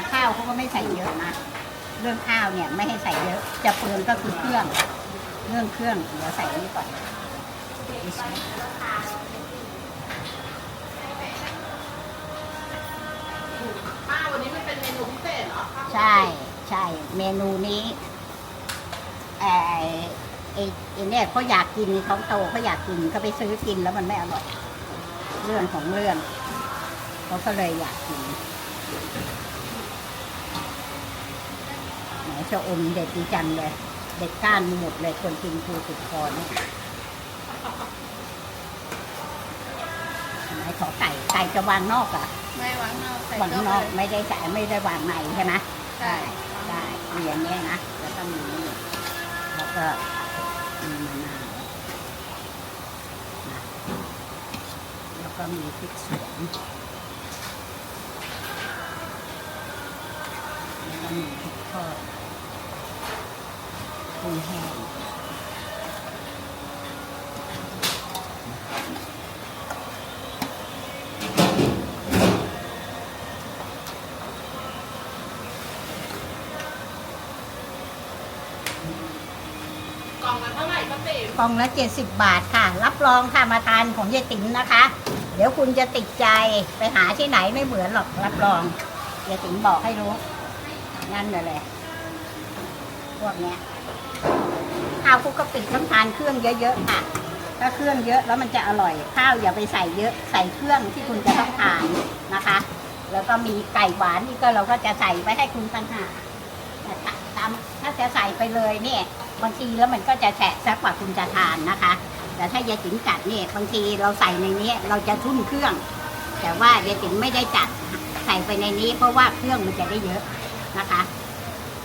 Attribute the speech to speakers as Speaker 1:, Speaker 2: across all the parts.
Speaker 1: แต่ข้าวเขาก็ไม่ใส่เยอะนะเรื่องข้าวเนี่ยไม่ให้ใส่เยอะ จะเปลืองก็คือเครื่อง เรื่องเครื่องเดี๋ยวใส่นี่ก่อน
Speaker 2: ป้าวันนี้มันเป็นเมนูพิเศษเหรอ
Speaker 1: ใช่ใช่เมนูนี้ไอ้ไอ้ไอ้เนี่ยเขาอยากกินเขาโตเขาอยากกินเขาไปซื้อกินแล้วมันไม่อร่อยเรื่องของเรื่องเขาก็เลยอยากกินไหน ชะอมเด็ดดีจังเลย เด็ดก้านหมดเลยคนกินคือติดคอเนี่ยไหนขอไก่ไก่จะวางนอกเหรอะ
Speaker 2: ไม่วางนอกใส่
Speaker 1: วางนอกไม่ได้ใส่ไม่ได้วางในใช่ไหม
Speaker 2: ใช่
Speaker 1: ได้มีอย่างเงี้ยนะแล้วก็มีนี่แล้วก็มีมะนาวนะแล้วก็มีพริกสวนแล้วก็มีพริกทอด กุ้งแห้ง
Speaker 2: กล่องละเท่าไหร่ป้าติ๋ม
Speaker 1: กล่องละเจ็ดสิบบาทค่ะ รับรองค่ะมาทานของยายติ๋มนะคะ เดี๋ยวคุณจะติดใจไปหาที่ไหนไม่เหมือนหรอกรับรองยายติ๋มบอกให้รู้ นั่นเลยแหละพวกเนี้ย ข้าวคลุกกะปิต้องทานเครื่องเยอะๆค่ะ ถ้าเครื่องเยอะแล้วมันจะอร่อย ข้าวอย่าไปใส่เยอะใส่เครื่องที่คุณจะต้องทานนะคะ แล้วก็มีไก่หวานนี่ก็เราก็จะใส่ไว้ให้คุณต่างหากตามถ้าจะใส่ไปเลยเนี่ยบางทีแล้วมันก็จะแฉะซะกว่าคุณจะทานนะคะ แต่ถ้ายายติ๋มจัดเนี่ยบางทีเราใส่ในนี้เราจะทุ่มเครื่อง แต่ว่ายายติ๋มไม่ได้จัดใส่ไปในนี้ เพราะว่าเครื่องมันจะได้เยอะนะคะ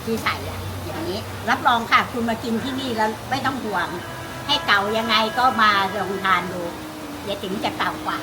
Speaker 1: ที่ใส่อะ นี้ รับรองค่ะ คุณมากินที่นี่แล้วไม่ต้องห่วง ให้เก่ายังไงก็มาลองทานดูเดี๋ยวถึงจะเก่ากว่า